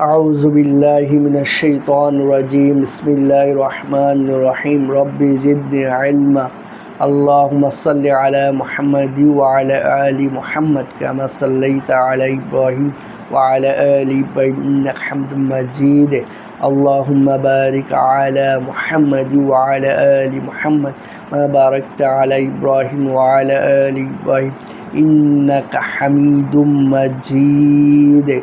أعوذ بالله من الشيطان الرجيم بسم الله الرحمن الرحيم ربي زدني علما اللهم صل على محمد وعلى آل محمد كما صليت على إبراهيم وعلى آل إبراهيم إنك حمد مجيد اللهم بارك على محمد وعلى آل محمد ما باركت على إبراهيم وعلى آل إبراهيم إنك حميد مجيد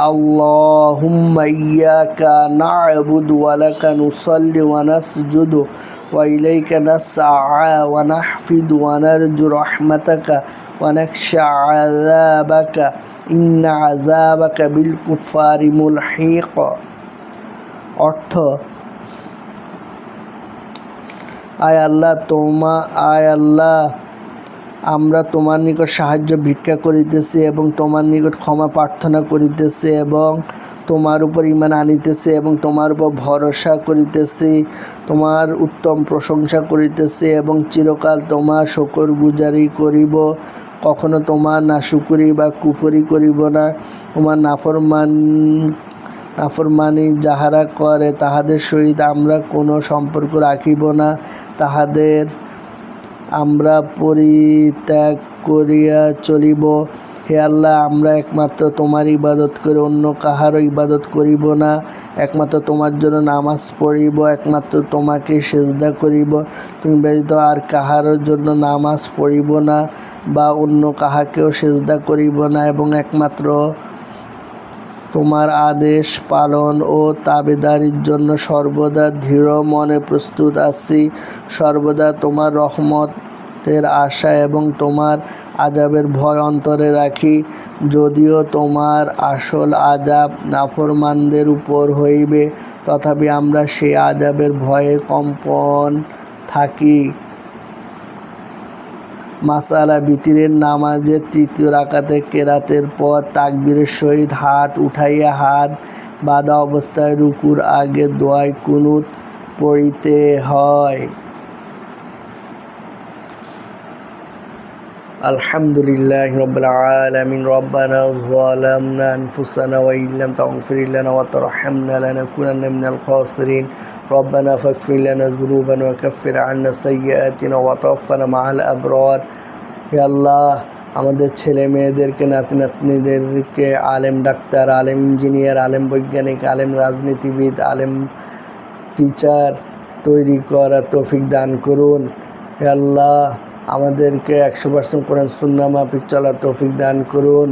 اللهم إياك نعبد ولك نصلي ونسجد وإليك نسعى ونحفد ونرجو رحمتك ونخشى عذابك إن عذابك بالكفار ملحق অর্থ আয় আল্লাহ তোমা আয় আল্লাহ আমরা তোমার নিকট সাহায্য ভিক্ষা করিতেছি এবং তোমার নিকট ক্ষমা প্রার্থনা করিতেছি এবং তোমার উপর ইমান আনিতেছি এবং তোমার উপর ভরসা করিতেছি, তোমার উত্তম প্রশংসা করিতেছি এবং চিরকাল তোমার শকর গুজারি করিব। কখনো তোমার নাশুকুরি বা কুপুরি করিব না। তোমার নাফরমান, নাফরমানি যাহারা করে তাহাদের সহিত আমরা কোনো সম্পর্ক রাখিব না। তাহাদের আমরা পরিত্যাগ করিয়া চলিব। হে আল্লাহ, আমরা একমাত্র তোমার ইবাদত করে অন্য কাহারও ইবাদত করিব না। একমাত্র তোমার জন্য নামাজ পড়িব, একমাত্র তোমাকে সেজদা করিব। তুমি ব্যতীত আর কাহারও জন্য নামাজ পড়িব না বা অন্য কাহাকেও সেজদা করিব না এবং একমাত্র তোমার আদেশ পালন ও তাবেদারির জন্য সর্বদা দৃঢ় মনে প্রস্তুত আছি। সর্বদা তোমার রহমতের আশা এবং তোমার আজাবের ভয় অন্তরে রাখি। যদিও তোমার আসল আজাব নাফরমানদের উপর হইবে, তথাপি আমরা সেই আজাবের ভয়ে কম্পন থাকি। মাসালা বিতিরের নামাজের তৃতীয় রাকাতে কেরাতের পর তাকবীরের সহিত হাত উঠাইয়া হাত বাধা অবস্থায় রুকুর আগে দোয়াই কুনুত পড়িতে হয়। الحمد لله رب العالمين ربنا ظلمنا أنفسنا وإن لم تغفر لنا وترحمنا لنكونن من الخاسرين ربنا فاغفر لنا ذنوبنا وكفر عنا سيئاتنا وتوفنا مع الأبرار يا الله আমাদের ছেলে মেয়েদেরকে নাতি নাতনিদেরকে আলেম ডাক্তার আলেম ইঞ্জিনিয়ার আলেম বৈজ্ঞানিক আলেম রাজনীতিবিদ আলেম টিচার তৈরি করা তৌফিক দান করুন হে আল্লাহ আমাদেরকে একশো পার্সেন্ট করেন সুন্না মাফিক চলার তৌফিক দান করুন।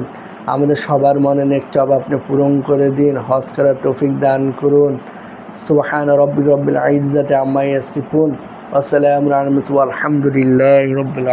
আমাদের সবার মনে নেক চাপ আপনি পূরণ করে দিন, হজ করার তৌফিক দান করুন। সুবাহান রব্বিক রব্বিল আইজাতে আম্মা ইয়াসিফুন। আসসালামু আলাইকুম আলহামদুলিল্লাহ রবিল